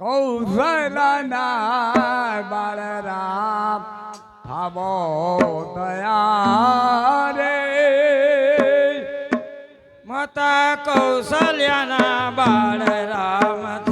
કૌશલના બળરામ થવો દયા રે. માતા કૌશલ્યાના બળરામ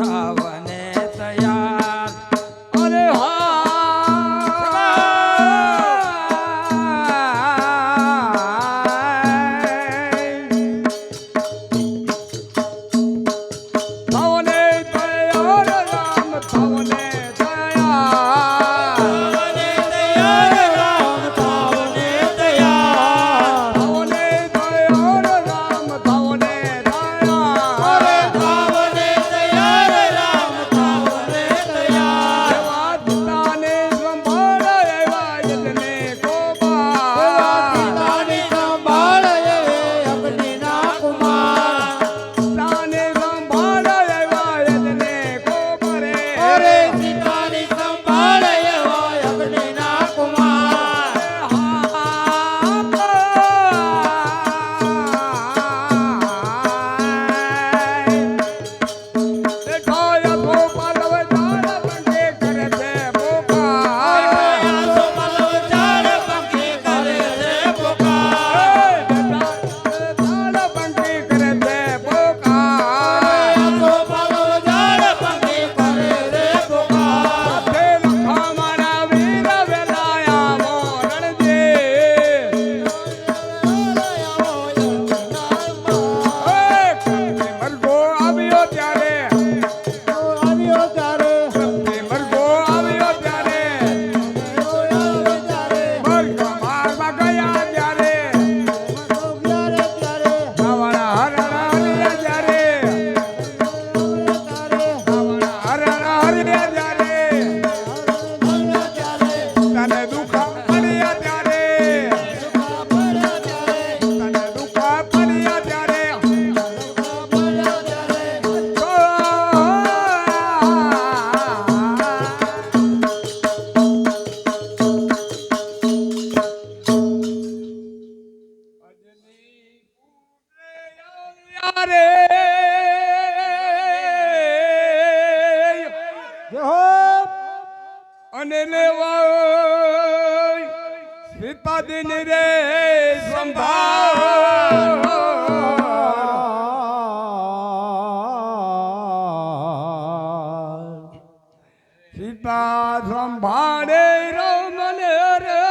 ચિંતા સંભાળે રમને રે.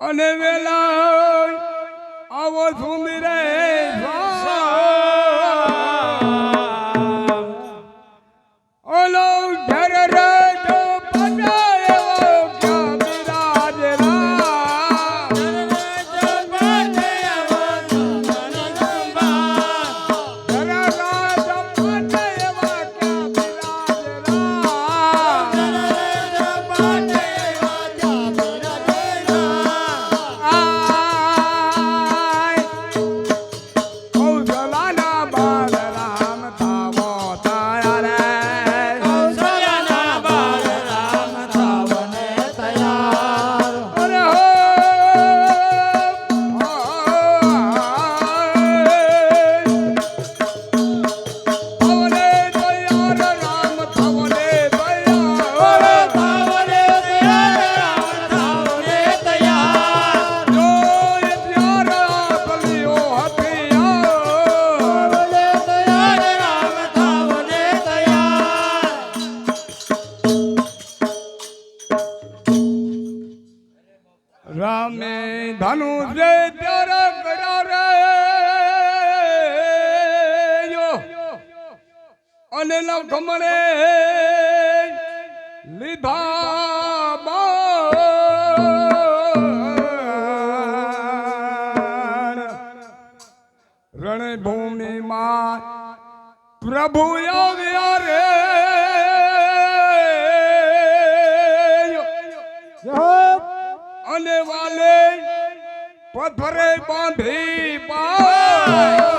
અને માનવ ખમણે લીધા બાણ રણભૂમિ માં પ્રભુ આવ્યા રે. અને વાલે પથરે બાંધી પા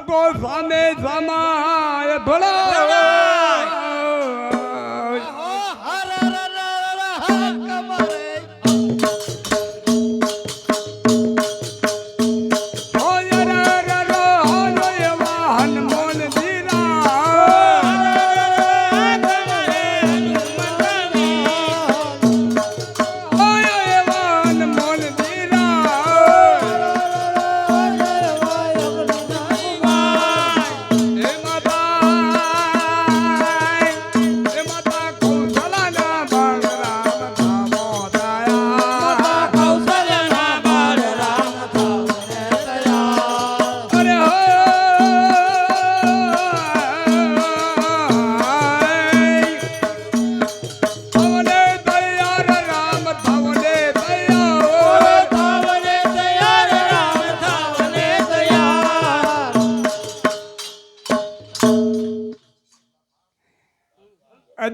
આ તો સામે સમાય ભલા.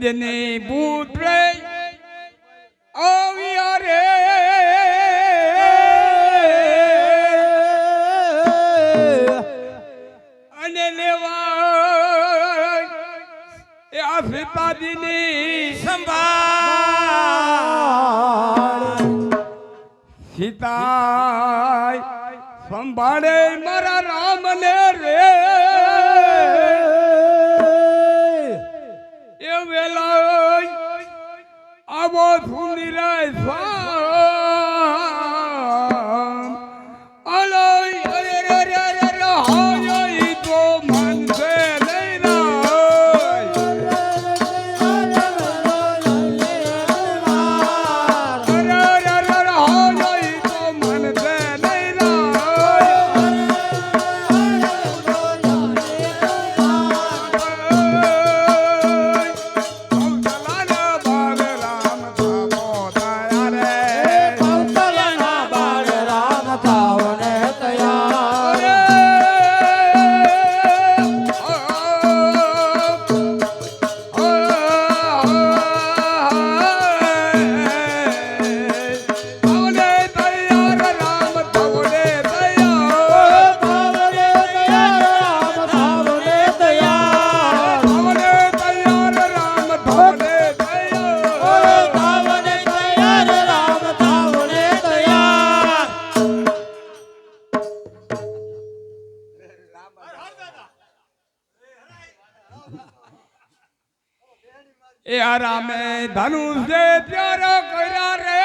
ভেজে নে એ આરામે ધનુષ દે પ્યારો કર્યા રે.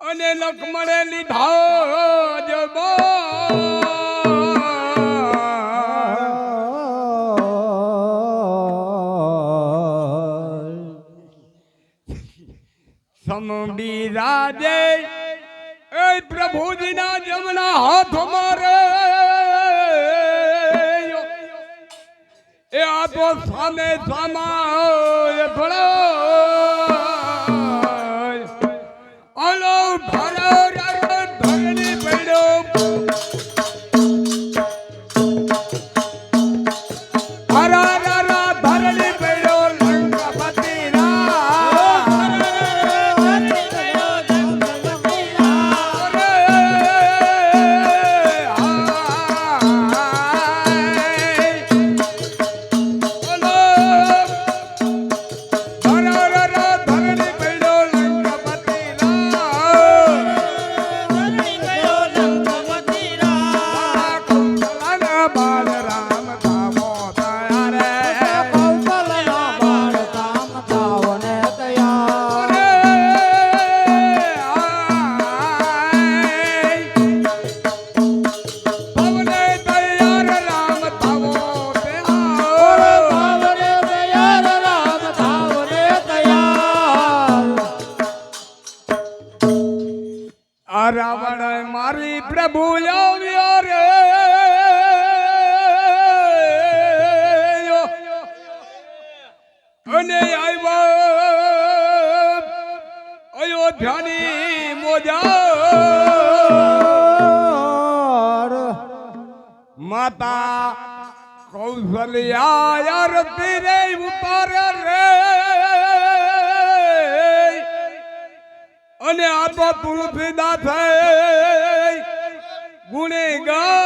અને લક્ષ્મણે લીધા જબો સમડી રાજે એ પ્રભુજીના જમણા હાથ મારે. એ આ તો સામે સામા ભળો મારી પ્રભુ રે અને આવ્યા અયોધ્યાની મોજા માતા કૌશલ્યા આરતી રે ઉતારે રે. અને આ તો તુલસીદાસ ગુણેગાર